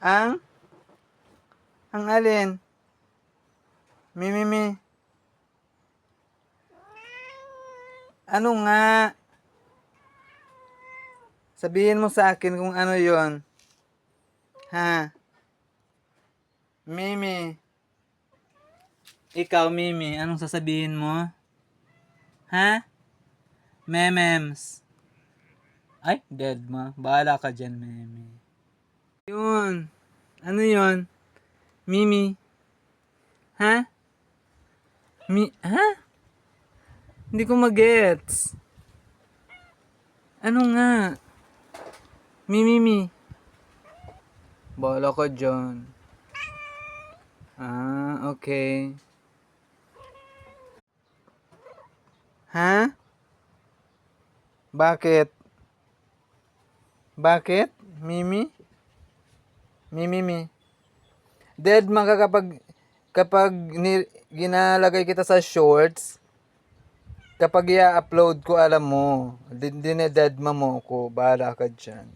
Ang? Ang alin? Mi, mi, mi. Ano nga? Sabihin mo sa akin kung ano yon. Ha? Mimi. Ikaw, Mimi, anong sasabihin mo? Ha? Memems. Ay, dead ma. Bahala ka dyan, Mimi. Ano yun? Mimi. Ha? Mi, ha? Hindi ko magets. Ano nga? Mi, mi. Bahala ka dyan. Ah, okay. Ha? Bakit? Bakit? Mimi? Mimi, mi. Dead man ka kapag kapag ni, ginalagay kita sa shorts, kapag i-upload ko, alam mo, din, din dead ma mo ko, bahala ka dyan.